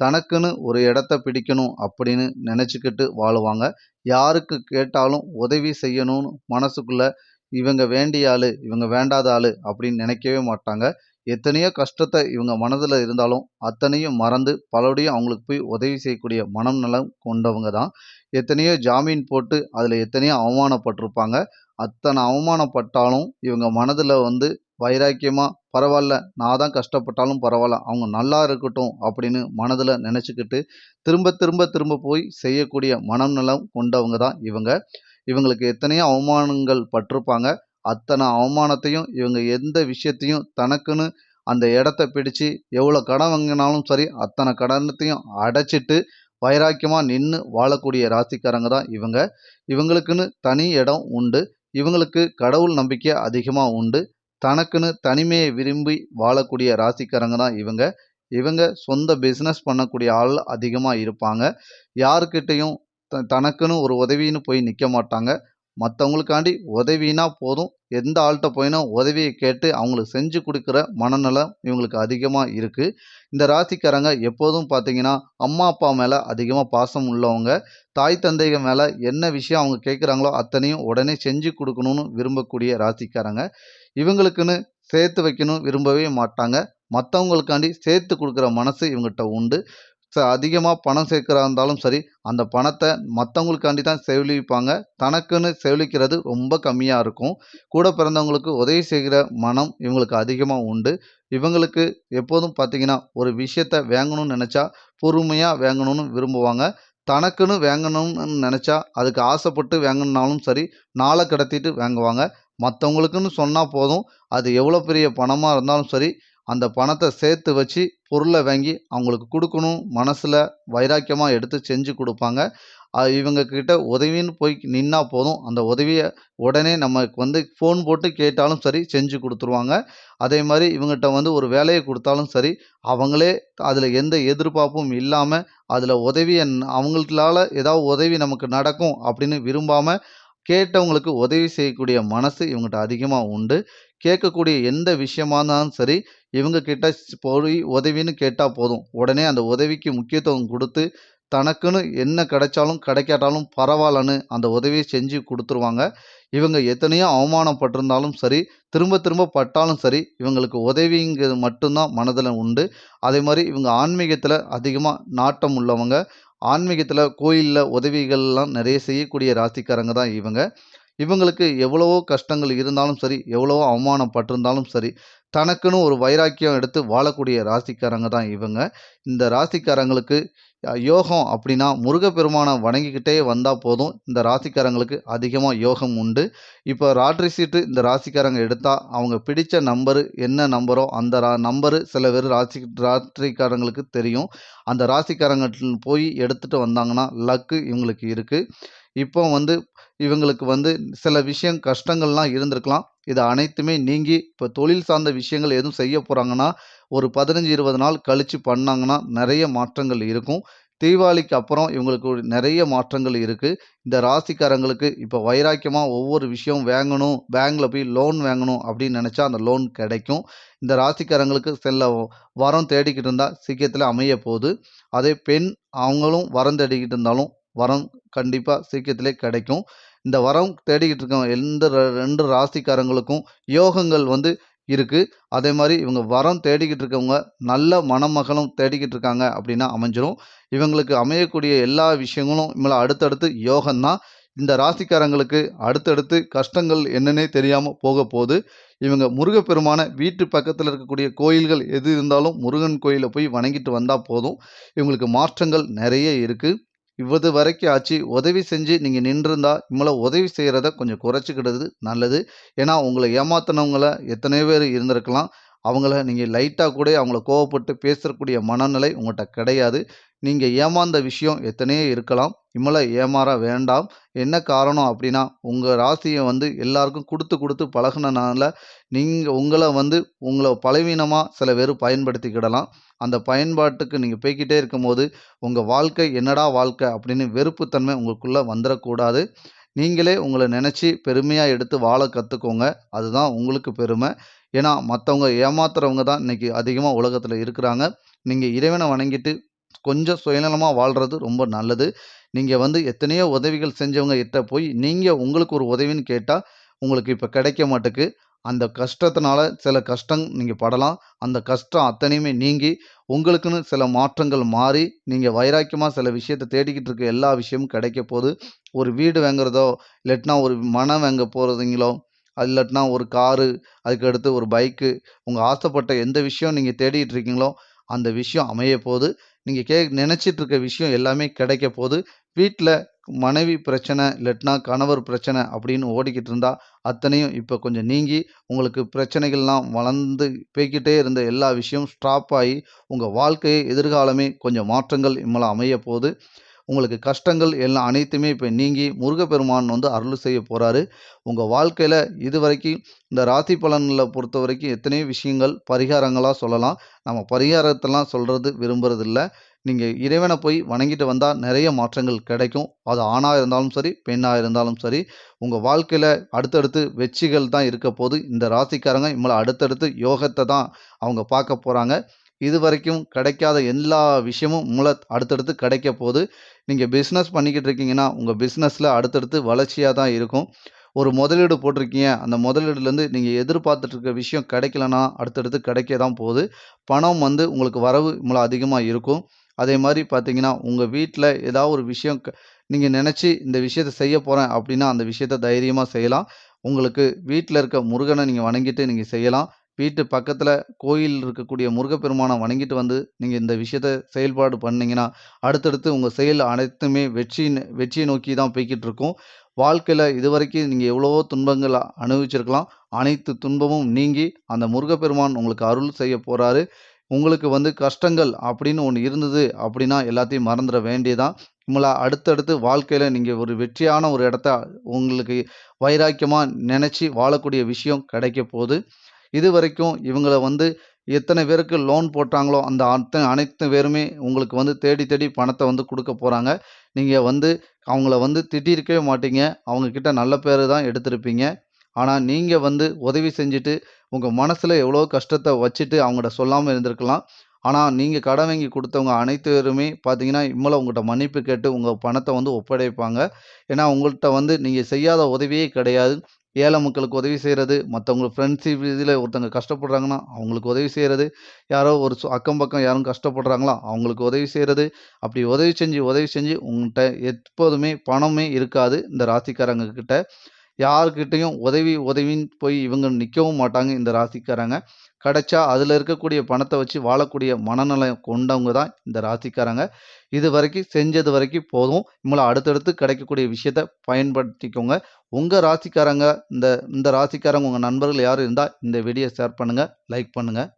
தனக்குன்னு ஒரு இடத்த பிடிக்கணும் அப்படின்னு நினச்சிக்கிட்டு வாழுவாங்க. யாருக்கு கேட்டாலும் உதவி செய்யணும்னு மனசுக்குள்ள இவங்க வேண்டிய ஆள் இவங்க வேண்டாத ஆள் அப்படின்னு நினைக்கவே மாட்டாங்க. எத்தனையோ கஷ்டத்தை இவங்க மனதில் இருந்தாலும் அத்தனையும் மறந்து பலருடையும் அவங்களுக்கு போய் உதவி செய்யக்கூடிய மனம் நலம் கொண்டவங்க தான். எத்தனையோ ஜாமீன் போட்டு அதில் எத்தனையோ அவமானப்பட்டிருப்பாங்க. அத்தனை அவமானப்பட்டாலும் இவங்க மனதில் வந்து வைராக்கியமாக பரவாயில்ல. நான் தான் கஷ்டப்பட்டாலும் பரவாயில்ல. அவங்க நல்லா இருக்கட்டும் அப்படின்னு மனதில் நினச்சிக்கிட்டு திரும்ப திரும்ப திரும்ப போய் செய்யக்கூடிய மனம் நலம் கொண்டவங்க தான் இவங்க. இவங்களுக்கு எத்தனையோ அவமானங்கள் பட்டிருப்பாங்க. அத்தனை அவமானத்தையும் இவங்க எந்த விஷயத்தையும் தனக்குன்னு அந்த இடத்த பிடிச்சு எவ்வளோ கடன் வாங்கினாலும் சரி அத்தனை கடனத்தையும் அடைச்சிட்டு வைராக்கியமாக நின்று வாழக்கூடிய ராசிக்காரங்க தான் இவங்க. இவங்களுக்குன்னு தனி இடம் உண்டு. இவங்களுக்கு கடவுள் நம்பிக்கை அதிகமாக உண்டு. தனக்குன்னு தனிமையை விரும்பி வாழக்கூடிய ராசிக்காரங்க தான் இவங்க. இவங்க சொந்த பிஸ்னஸ் பண்ணக்கூடிய ஆள் அதிகமாக இருப்பாங்க. யாருக்கிட்டேயும் த தனக்குன்னு ஒரு உதவின்னு போய் நிற்க மாட்டாங்க. மற்றவங்களுக்காண்டி உதவினா போதும். எந்த ஆள்கிட்ட போயினா உதவியை கேட்டு அவங்களுக்கு செஞ்சு கொடுக்குற மனநலம் இவங்களுக்கு அதிகமாக இருக்குது இந்த ராசிக்காரங்க எப்போதும் பார்த்தீங்கன்னா அம்மா அப்பா மேலே அதிகமாக பாசம் உள்ளவங்க. தாய் தந்தைகள் மேலே என்ன விஷயம் அவங்க கேட்குறாங்களோ அத்தனையும் உடனே செஞ்சு கொடுக்கணும்னு விரும்பக்கூடிய ராசிக்காரங்க. இவங்களுக்குன்னு சேர்த்து வைக்கணும் விரும்பவே மாட்டாங்க. மற்றவங்களுக்காண்டி சேர்த்து கொடுக்குற மனசு இவங்ககிட்ட உண்டு. ச அதிகமாக பணம் சேர்க்குறா இருந்தாலும் சரி அந்த பணத்தை மற்றவங்களுக்காண்டி தான் செவிலிப்பாங்க தனக்குன்னு செவிலிக்கிறது ரொம்ப கம்மியாக இருக்கும். கூட பிறந்தவங்களுக்கு உதவி செய்கிற மனம் இவங்களுக்கு அதிகமாக உண்டு. இவங்களுக்கு எப்போதும் பார்த்தீங்கன்னா ஒரு விஷயத்த வாங்கணும்னு நினச்சா பொறுமையாக வாங்கணும்னு விரும்புவாங்க. தனக்குன்னு வாங்கணும்னு நினச்சா அதுக்கு ஆசைப்பட்டு வாங்கினாலும் சரி நாளை கடத்திட்டு வாங்குவாங்க. மற்றவங்களுக்குன்னு சொன்னால் போதும். அது எவ்வளோ பெரிய பணமாக இருந்தாலும் சரி அந்த பணத்தை சேர்த்து வச்சு பொருளை வாங்கி அவங்களுக்கு கொடுக்கணும். மனசில் வைராக்கியமாக எடுத்து செஞ்சு கொடுப்பாங்க. இவங்கக்கிட்ட உதவின்னு போய் நின்னா போதும். அந்த உதவியை உடனே நமக்கு வந்து ஃபோன் போட்டு கேட்டாலும் சரி செஞ்சு கொடுத்துருவாங்க. அதே மாதிரி இவங்ககிட்ட வந்து ஒரு வேலையை கொடுத்தாலும் சரி அவங்களே அதில் எந்த எதிர்பார்ப்பும் இல்லாமல் அதில் உதவியை அவங்களால ஏதாவது உதவி நமக்கு நடக்கும் அப்படின்னு விரும்பாமல் கேட்டவங்களுக்கு உதவி செய்யக்கூடிய மனசு இவங்ககிட்ட அதிகமாக உண்டு. கேட்கக்கூடிய எந்த விஷயமா இருந்தாலும் சரி இவங்க கிட்ட போய் உதவின்னு கேட்டால் போதும். உடனே அந்த உதவிக்கு முக்கியத்துவம் கொடுத்து தனக்குன்னு என்ன கிடைச்சாலும் கிடைக்காட்டாலும் பரவாயில்லன்னு அந்த உதவியை செஞ்சு கொடுத்துருவாங்க. இவங்க எத்தனையோ அவமானப்பட்டிருந்தாலும் சரி திரும்ப திரும்ப பட்டாலும் சரி இவங்களுக்கு உதவிங்கிறது மட்டும்தான் மனதில் உண்டு. அதே மாதிரி இவங்க ஆன்மீகத்தில் அதிகமாக நாட்டம் உள்ளவங்க. ஆன்மீகத்தில் கோயிலில் உதவிகள்லாம் நிறைய செய்யக்கூடிய ராசிக்காரங்க தான் இவங்க. இவங்களுக்கு எவ்வளவோ கஷ்டங்கள் இருந்தாலும் சரி எவ்வளவோ அவமானப்பட்டிருந்தாலும் சரி தனக்குன்னு ஒரு வைராக்கியம் எடுத்து வாழக்கூடிய ராசிக்காரங்க தான் இவங்க. இந்த ராசிக்காரங்களுக்கு யோகம் அப்படின்னா முருகப்பெருமானை வணங்கிக்கிட்டே வந்தால் போதும். இந்த ராசிக்காரங்களுக்கு அதிகமாக யோகம் உண்டு. இப்போ ராட்ரி சீட்டு இந்த ராசிக்காரங்க எடுத்தால் அவங்க பிடித்த நம்பரு என்ன நம்பரோ அந்த ரா நம்பரு சில பேர் ராசி ராத்திரிக்காரங்களுக்கு தெரியும். அந்த ராசிக்காரங்க போய் எடுத்துகிட்டு வந்தாங்கன்னா லக்கு இவங்களுக்கு இருக்குது இப்போ வந்து இவங்களுக்கு வந்து சில விஷயம் கஷ்டங்கள்லாம் இருந்திருக்கலாம். இது அனைத்துமே நீங்கி இப்போ தொழில் சார்ந்த விஷயங்கள் எதுவும் செய்ய போகிறாங்கன்னா ஒரு பதினஞ்சு இருபது நாள் கழித்து பண்ணாங்கன்னா நிறைய மாற்றங்கள் இருக்கும். தீபாவளிக்கு அப்புறம் இவங்களுக்கு நிறைய மாற்றங்கள் இருக்குது இந்த ராசிக்காரங்களுக்கு இப்போ வைராக்கியமாக ஒவ்வொரு விஷயம் வாங்கணும் பேங்க்கில் போய் லோன் வாங்கணும் அப்படின்னு நினச்சா அந்த லோன் கிடைக்கும். இந்த ராசிக்காரங்களுக்கு செல்ல வரம் தேடிக்கிட்டு இருந்தால் சீக்கிரத்தில் அமைய போகுது. அதே பெண் அவங்களும் வரம் தேடிக்கிட்டு இருந்தாலும் வரம் கண்டிப்பாக சீக்கிரத்திலே கிடைக்கும். இந்த வரம் தேடிக்கிட்டு இருக்கவங்க எந்த ரெண்டு ராசிக்காரங்களுக்கும் யோகங்கள் வந்து இருக்குது அதே மாதிரி இவங்க வரம் தேடிக்கிட்டு இருக்கவங்க நல்ல மணமகளும் தேடிக்கிட்டு இருக்காங்க அப்படின்னா அமைஞ்சிரும். இவங்களுக்கு அமையக்கூடிய எல்லா விஷயங்களும் இவங்கள அடுத்தடுத்து யோகம்தான். இந்த ராசிக்காரங்களுக்கு அடுத்தடுத்து கஷ்டங்கள் என்னன்னே தெரியாமல் போக போகுது. இவங்க முருகப்பெருமான வீட்டு பக்கத்தில் இருக்கக்கூடிய கோயில்கள் எது இருந்தாலும் முருகன் கோயிலில் போய் வணங்கிட்டு வந்தால் போதும். இவங்களுக்கு மாற்றங்கள் நிறைய இருக்குது இவ்வது வரைக்கும் ஆச்சு. உதவி செஞ்சு நீங்கள் நின்றுருந்தா இவ்வளோ உதவி செய்கிறத கொஞ்சம் குறைச்சிக்கிடுறது நல்லது. ஏன்னா உங்களை ஏமாத்தினவங்கள எத்தனையோ பேர் இருந்திருக்கலாம். அவங்கள நீங்கள் லைட்டாக கூட அவங்கள கோவப்பட்டு பேசக்கூடிய மனநிலை உங்கள்கிட்ட கிடையாது. நீங்கள் ஏமாந்த விஷயம் எத்தனையோ இருக்கலாம். இம்மலை ஏமாற வேண்டாம். என்ன காரணம் அப்படின்னா உங்கள் ராசியை வந்து எல்லாருக்கும் கொடுத்து கொடுத்து பழகுனனால நீங்கள் உங்களை வந்து உங்களை பலவீனமாக சில பேர் பயன்படுத்திக்கிடலாம். அந்த பயன்பாட்டுக்கு நீங்கள் போய்கிட்டே இருக்கும்போது உங்கள் வாழ்க்கை என்னடா வாழ்க்கை அப்படின்னு வெறுப்புத்தன்மை உங்களுக்குள்ளே வந்துடக்கூடாது. நீங்களே உங்களை நினச்சி பெருமையாக எடுத்து வாழ கற்றுக்கோங்க அதுதான் உங்களுக்கு பெருமை ஏன்னா மற்றவங்க ஏமாத்துறவங்க தான் இன்றைக்கி அதிகமாக உலகத்தில் இருக்கிறாங்க நீங்கள் இறைவனை வணங்கிட்டு கொஞ்சம் சுயநலமாக வாழ்கிறது ரொம்ப நல்லது. நீங்கள் வந்து எத்தனையோ உதவிகள் செஞ்சவங்க கிட்ட போய், நீங்கள் உங்களுக்கு ஒரு உதவின்னு கேட்டால் உங்களுக்கு இப்போ கிடைக்க மாட்டுக்கு. அந்த கஷ்டத்தினால சில கஷ்டம் நீங்கள் படலாம். அந்த கஷ்டம் அத்தனையுமே நீங்கி, உங்களுக்குன்னு சில மாற்றங்கள் மாறி, நீங்கள் வைராக்கியமாக சில விஷயத்தை தேடிக்கிட்டு இருக்க எல்லா விஷயமும் கிடைக்க போது. ஒரு வீடு வாங்குறதோ, இல்லாட்டினா ஒரு மனம் வாங்க போறீங்களோ, இல்லாட்டினா ஒரு காரு, அதுக்கு அடுத்து ஒரு பைக்கு, உங்கள் ஆசைப்பட்ட எந்த விஷயம் நீங்கள் தேடிட்டு இருக்கீங்களோ, அந்த விஷயம் அமைய போது. நீங்கள் கே நினைச்சிட்டு இருக்க விஷயம் எல்லாமே கிடைக்க போது. வீட்டில் மனைவி பிரச்சனை, இல்லாட்டினா கணவர் பிரச்சனை அப்படின்னு ஓடிக்கிட்டு இருந்தால் அத்தனையும் இப்போ கொஞ்சம் நீங்கி, உங்களுக்கு பிரச்சனைகள்லாம் வளர்ந்து போய்க்கிட்டே இருந்த எல்லா விஷயமும் ஸ்டாப் ஆகி உங்கள் வாழ்க்கையை எதிர்காலமே கொஞ்சம் மாற்றங்கள் இம்மலாம் அமைய போது. உங்களுக்கு கஷ்டங்கள் எல்லாம் அனைத்துமே இப்போ நீங்கி, முருகப்பெருமான் வந்து அருள் செய்ய போகிறாரு உங்கள் வாழ்க்கையில் இது வரைக்கும் இந்த ராசி பொறுத்த வரைக்கும் எத்தனையோ விஷயங்கள் பரிகாரங்களாக சொல்லலாம். நம்ம பரிகாரத்தெல்லாம் சொல்கிறது விரும்புறதில்ல. நீங்கள் இறைவனை போய் வணங்கிட்டு வந்தால் நிறைய மாற்றங்கள் கிடைக்கும். அது ஆணாக இருந்தாலும் சரி, பெண்ணாக இருந்தாலும் சரி. உங்கள் வாழ்க்கையில் அடுத்தடுத்து வெற்றிகள் தான் இருக்க போது. இந்த ராசிக்காரங்க இம்மலை அடுத்தடுத்து யோகத்தை தான் அவங்க பார்க்க போகிறாங்க இது வரைக்கும் கிடைக்காத எல்லா விஷயமும் உங்களை அடுத்தடுத்து கிடைக்க போது. நீங்கள் பிஸ்னஸ் பண்ணிக்கிட்டு இருக்கீங்கன்னா, உங்கள் பிஸ்னஸில் அடுத்தடுத்து வளர்ச்சியாக தான் இருக்கும். ஒரு முதலீடு போட்டிருக்கீங்க. அந்த முதலீடுலேருந்து நீங்கள் எதிர்பார்த்துட்டு இருக்க விஷயம் கிடைக்கலன்னா, அடுத்தடுத்து கிடைக்க தான் போகுது பணம் வந்து உங்களுக்கு வரவு இவ்வளோ அதிகமாக இருக்கும். அதே மாதிரி பார்த்தீங்கன்னா, உங்கள் வீட்டில் ஏதாவது ஒரு விஷயம் க நினச்சி இந்த விஷயத்த செய்ய போகிறேன் அப்படின்னா, அந்த விஷயத்த தைரியமாக செய்யலாம். உங்களுக்கு வீட்டில் இருக்க முருகனை நீங்கள் வணங்கிட்டு நீங்கள் செய்யலாம். வீட்டு பக்கத்தில் கோயில் இருக்கக்கூடிய முருகப்பெருமானை வணங்கிட்டு வந்து, நீங்கள் இந்த விஷயத்த செயல்பாடு பண்ணீங்கன்னா, அடுத்தடுத்து உங்கள் செயல் அனைத்துமே வெற்றி வெற்றியை நோக்கி தான் போய்கிட்டு இருக்கும். வாழ்க்கையில் இதுவரைக்கும் நீங்கள் எவ்வளவோ துன்பங்களை அனுபவிச்சிருக்கலாம். அனைத்து துன்பமும் நீங்கி, அந்த முருகப்பெருமான் உங்களுக்கு அருள் செய்ய போகிறாரு உங்களுக்கு வந்து கஷ்டங்கள் அப்படின்னு ஒன்று இருந்தது அப்படின்னா, எல்லாத்தையும் மறந்துட வேண்டியதான். உங்களை அடுத்தடுத்து வாழ்க்கையில் நீங்கள் ஒரு வெற்றியான ஒரு இடத்த உங்களுக்கு வைராக்கியமாக நினச்சி வாழக்கூடிய விஷயம் கிடைக்க இது வரைக்கும் இவங்கள வந்து எத்தனை பேருக்கு லோன் போட்டாங்களோ, அந்த அத்தனை அனைத்து பேருமே உங்களுக்கு வந்து தேடி தேடி பணத்தை வந்து கொடுக்க போகிறாங்க நீங்கள் வந்து அவங்கள வந்து திட்டிருக்கவே மாட்டீங்க. அவங்கக்கிட்ட நல்ல பேர் தான் எடுத்திருப்பீங்க. ஆனால் நீங்கள் வந்து உதவி செஞ்சுட்டு, உங்கள் மனசில் எவ்வளோ கஷ்டத்தை வச்சுட்டு அவங்கள்ட்ட சொல்லாமல் இருந்திருக்கலாம். ஆனால் நீங்கள் கடன் வாங்கி கொடுத்தவங்க அனைத்து பேருமே பார்த்தீங்கன்னா, இம்மல உங்கள்கிட்ட மன்னிப்பு கேட்டு உங்கள் பணத்தை வந்து ஒப்படைப்பாங்க. ஏன்னா, உங்கள்கிட்ட வந்து நீங்கள் செய்யாத உதவியே கிடையாது. ஏழை மக்களுக்கு உதவி செய்கிறது மற்றவங்க ஃப்ரெண்ட்ஷிப் இதில் ஒருத்தவங்க கஷ்டப்படுறாங்கன்னா, அவங்களுக்கு உதவி செய்கிறது யாரோ ஒரு அக்கம் பக்கம் யாரும் கஷ்டப்படுறாங்களா, அவங்களுக்கு உதவி செய்கிறது அப்படி உதவி செஞ்சு, உதவி செஞ்சு உங்கள்கிட்ட எப்போதுமே பணமே இருக்காது. இந்த ராசிக்காரங்க கிட்ட. யாருக்கிட்டையும் உதவி உதவின்னு போய் இவங்க நிற்கவும் மாட்டாங்க இந்த ராசிக்காரங்க. கிடைச்சா அதில் இருக்கக்கூடிய பணத்தை வச்சு வாழக்கூடிய மனநலம் கொண்டவங்க தான் இந்த ராசிக்காரங்க. இது வரைக்கும் செஞ்சது வரைக்கும் போதும். இம்மல அடுத்தடுத்து கிடைக்கக்கூடிய விஷயத்த பயன்படுத்திக்கோங்க. உங்கள் ராசிக்காரங்க இந்த இந்த ராசிக்காரங்க உங்கள் நண்பர்கள் யாரும் இருந்தால் இந்த வீடியோ ஷேர் பண்ணுங்கள் லைக் பண்ணுங்கள்